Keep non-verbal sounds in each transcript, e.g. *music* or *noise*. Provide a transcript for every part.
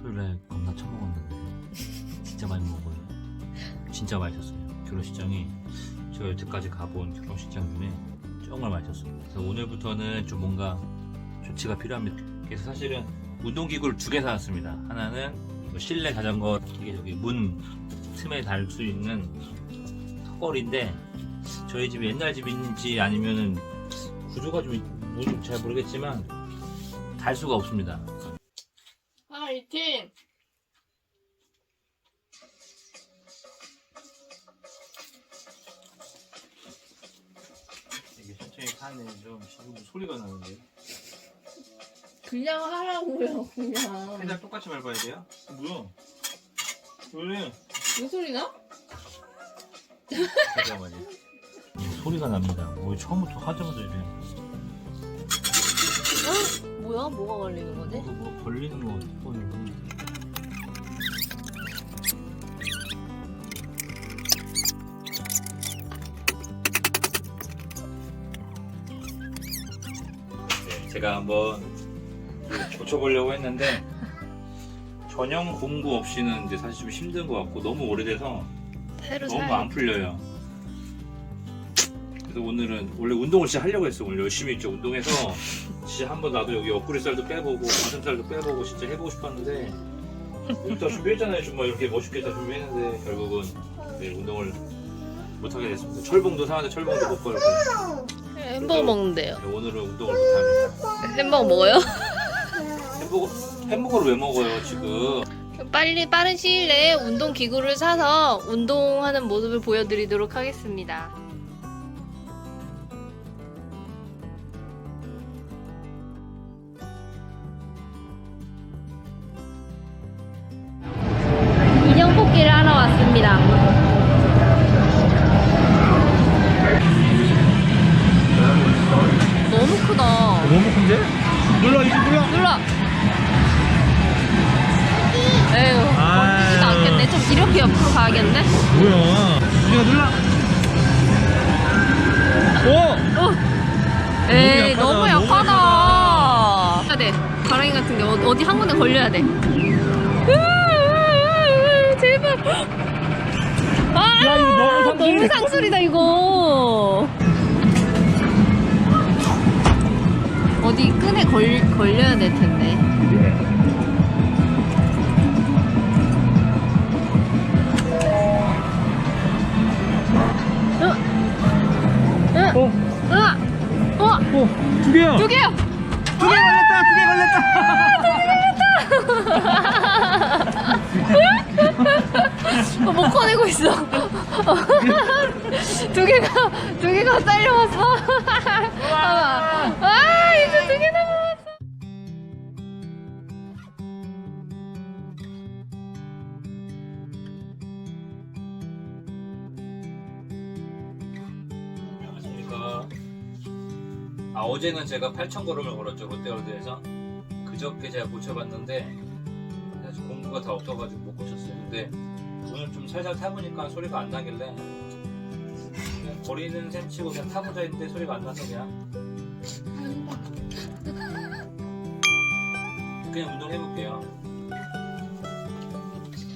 토요일에 겁나 처먹었는데 진짜 많이 먹어요. 진짜 맛있었어요. 결혼식장이 제가 여태까지 가본 결혼식장 중에 정말 맛있었어요. 그래서 오늘부터는 좀 뭔가 조치가 필요합니다. 그래서 사실은 운동기구를 두 개 사왔습니다. 하나는 뭐 실내 자전거 이게 저기 문 틈에 달 수 있는 턱걸이인데 저희 집이 옛날 집인지 아니면은 구조가 좀잘 모르겠지만 달 수가 없습니다. 화이팅! 이게 천천히 타는 좀 지금 소리가 나는데 그냥 하라고요, 그냥. 페달 똑같이 밟아야 돼요? 뭐야? 왜? 무슨 소리 나? 잠깐만요 소리가 납니다 뭐 처음부터 하자마자 이래 뭐야? 뭐가 걸리는 거지? 이거 뭐 걸리는 거 같고 제가 한번 고쳐보려고 했는데 전용 공구 없이는 이제 사실 좀 힘든 것 같고 너무 오래돼서 새로 너무 안 풀려요. 그래서 오늘은 원래 운동을 진짜 하려고 했어. 오늘 열심히 있죠. 운동해서 진짜 한번 나도 여기 옆구리살도 빼보고 가슴살도 빼보고 진짜 해보고 싶었는데 다 준비했잖아요. 좀막 이렇게 멋있게 다 준비했는데 결국은 네, 운동을 못하게 됐습니다. 철봉도 사는데 철봉도 못 걸고 햄버거 먹는데요. 네, 오늘은 운동을 못합니다. 햄버거 먹어요? 햄버거 햄버거를 왜 먹어요 지금? 빨리 빠른 시일 내에 운동 기구를 사서 운동하는 모습을 보여드리도록 하겠습니다. 가랑이 같은 게 어- 어디 한 군데 걸려야 돼. 제발. 아, 야, 이거 너무. 너무 상술이다, 이거. 어디 끈에 걸, 걸려야 될 텐데. 으, 으, 어, 으아! 우와! 어, 두 개야. 두 개요! 꺼내고 있어. *laughs* 두 개가, 두 개가 딸려왔어. 아, 아, 이제 두개 남았어. 안녕하십니까. 아 어제는 제가 8천 걸음을 걸었죠 롯데월드에서 그저께 제가 고쳐봤는데 공구가 다 없어가지고 못 고쳤어요. 근데 오늘 좀 살살 타보니까 소리가 안 나길래 그냥 거리는 셈 치고 그냥 타보자 했는데 소리가 안 나서 그냥 그냥 운동 해볼게요.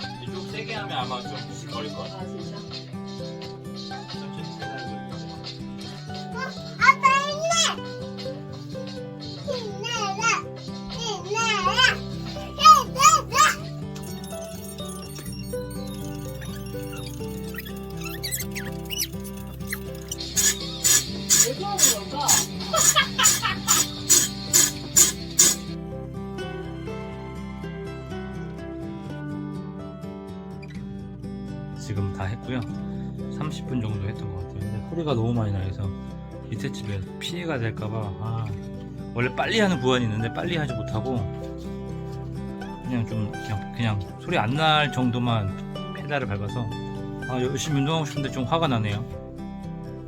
근데 좀 세게 하면 아마 좀 걸릴 것 같아요. 천 지금 다 했고요. 30분 정도 했던 것 같아요. 근데 소리가 너무 많이 나서 밑에 집에 피해가 될까봐 아, 원래 빨리 하는 구간이 있는데 빨리 하지 못하고 그냥 좀 그냥, 그냥 소리 안 날 정도만 페달을 밟아서 아, 열심히 운동하고 싶은데 좀 화가 나네요.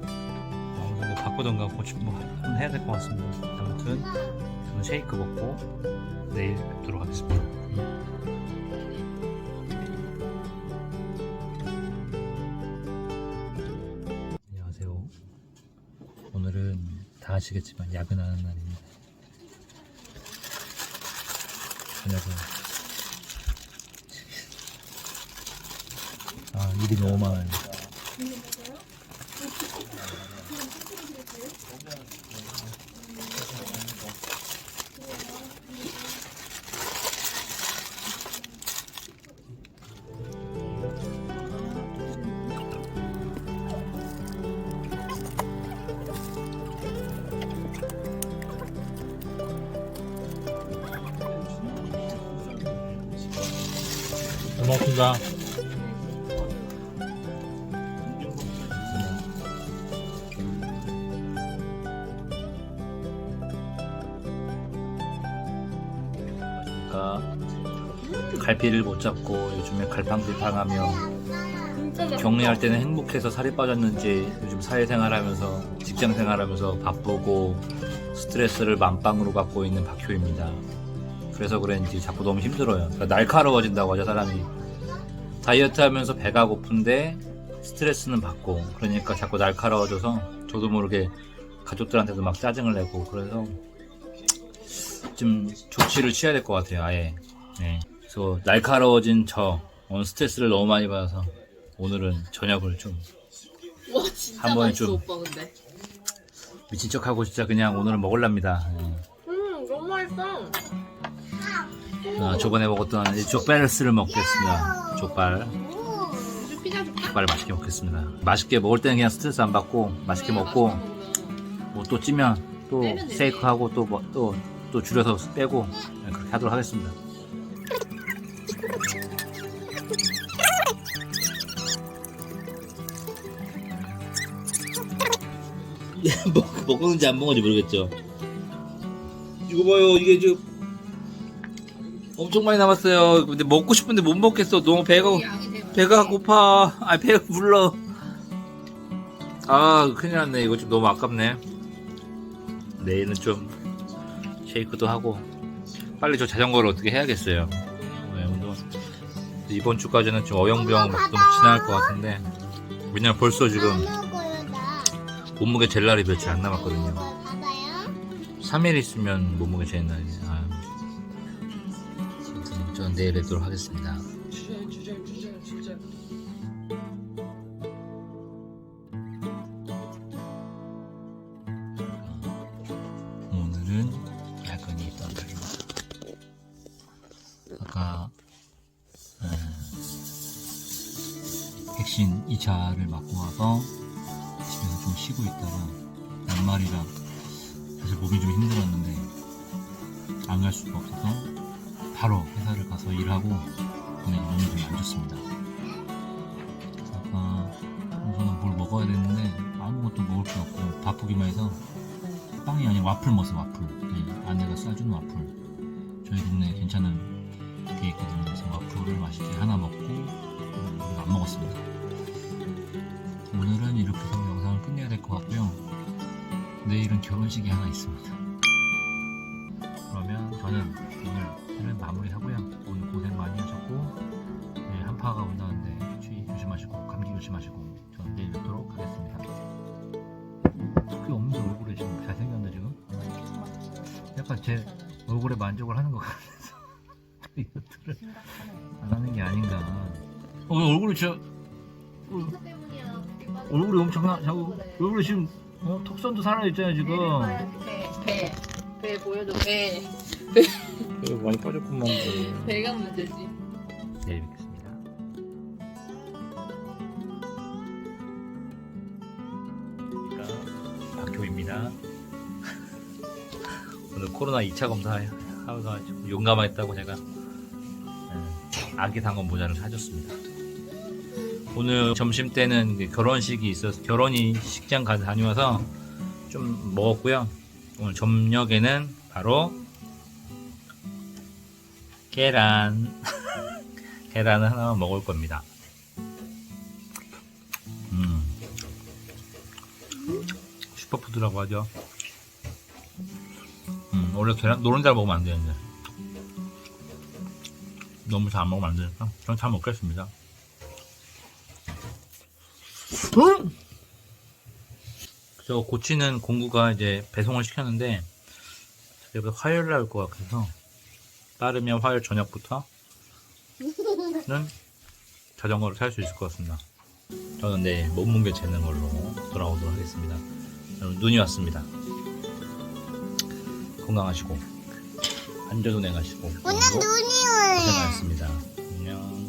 아, 그래서 뭐 바꾸던가 고치 뭐 한번 해야 될 것 같습니다. 아무튼 저는 쉐이크 먹고 내일 뵙도록 하겠습니다. 아시겠지만 야근하는 날입니다. 그래서 아 일이 너무 많아요. 먹습니다. 그러니까 갈피를 못 잡고 요즘에 갈팡질팡하며 격리할 때는 행복해서 살이 빠졌는지 요즘 사회생활하면서 직장생활하면서 바쁘고 스트레스를 만빵으로 갖고 있는 박효입니다. 그래서 그런지 자꾸 너무 힘들어요. 그러니까 날카로워진다고 하죠 사람이. 다이어트 하면서 배가 고픈데 스트레스는 받고 그러니까 자꾸 날카로워져서 저도 모르게 가족들한테도 막 짜증을 내고 그래서 좀 조치를 취해야 될 것 같아요 아예 네. 그래서 날카로워진 저 오늘 스트레스를 너무 많이 받아서 오늘은 저녁을 좀 와 진짜 한 번에 맛있어 좀- 오빠 근데. 미친 척하고 진짜 그냥 오늘은 먹을랍니다 네. 음 너무 맛있어. 아, 저번에 먹었던 이 족발스를 먹겠습니다 족발? 족발 맛있게 먹겠습니다 맛있게 먹을 때는 그냥 스트레스 안 받고 맛있게 먹고 뭐 또 찌면 또. 세이크하고 또 뭐 또 또 줄여서 빼고 네, 그렇게 하도록 하겠습니다. *laughs* 먹, 먹었는지 안 먹었는지 모르겠죠. 이거 봐요, 이게 지금 엄청 많이 남았어요. 근데 먹고 싶은데 못 먹겠어. 너무 배가 양이 되게 배가 고파. 아 배가 불러. 아 큰일 났네. 이거 좀 너무 아깝네. 내일은 좀 쉐이크도 하고 빨리 저 자전거를 어떻게 해야겠어요. 네, 운동. 이번 주까지는 좀 어영부영 막 너무 지나갈 것 같은데 왜냐면 벌써 지금. 몸무게 젤 날이 며칠 안 남았거든요. 봐봐요. 3일 있으면 몸무게 젤 날이. 아, 전 내일 뵙도록 하겠습니다. 주절 주절 주절 주절. 백신 2차를 맞고 와서 집에서 좀 쉬고 있다가 연말이라 사실 몸이 좀 힘들었는데 안 갈 수가 없어서 바로 회사를 가서 일하고 오늘 몸이 좀안 좋습니다. 아까 우선은 뭘 먹어야 되는데 아무것도 먹을 게 없고 바쁘기만 해서 빵이 아니라 와플 먹었어 와플. 네, 아내가 싸준 와플. 저희 동네에 괜찮은 게 있거든요. 그래서 와플을 맛있게 하나 먹고 안 먹었습니다. 오늘은 이렇게 해서 영상을 끝내야 될 것 같고요. 내일은 결혼식이 하나 있습니다 그러면 저는 오늘 을 마무리하고요. 오늘 고생 많이 하셨고 내일 한파가 온다는데 추위 조심하시고 감기 조심하시고 저는 내일 뵙도록 하겠습니다. 그게 없는데 얼굴에 지금 잘생겼네 지금. 약간 제 얼굴에 만족을 하는 것 같아서. *laughs* 이것들을 안 하는 게 아닌가. 어, 왜 얼굴이 진짜 어. 얼굴이 엄청 나 자꾸 얼굴이 지금 어, 턱선도 살아 있잖아요 지금. 배. 배 보여줘. 배. 많이 빠졌구만 배가 문제지. 내일 뵙겠습니다. 박효입니다. *laughs* 오늘 코로나 2차 검사하러 가지고 용감했다고 제가 예, 아기 상어 모자를 사줬습니다. 오늘 점심 때는 이제 결혼식이 있어서 결혼이 식장 가 다녀와서 좀 먹었고요 오늘 저녁에는 바로 계란 *laughs* 계란을 하나만 먹을 겁니다. 음. 슈퍼푸드라고 하죠. 음, 원래 계란 노른자 먹으면 안 되는데 너무 잘 안 먹으면 안 되니까 전 잘 먹겠습니다. 음! 저 고치는 공구가 이제 배송을 시켰는데 여기 화요일 날 올 것 같아서 빠르면 화요일 저녁부터 는 자전거를 탈 수 있을 것 같습니다. 저는 내일 몸무게 재는 걸로 돌아오도록 하겠습니다. 여러분 눈이 왔습니다. 건강하시고 안전 운행 하시고 오늘 눈이 와요. 고생하셨습니다. 안녕.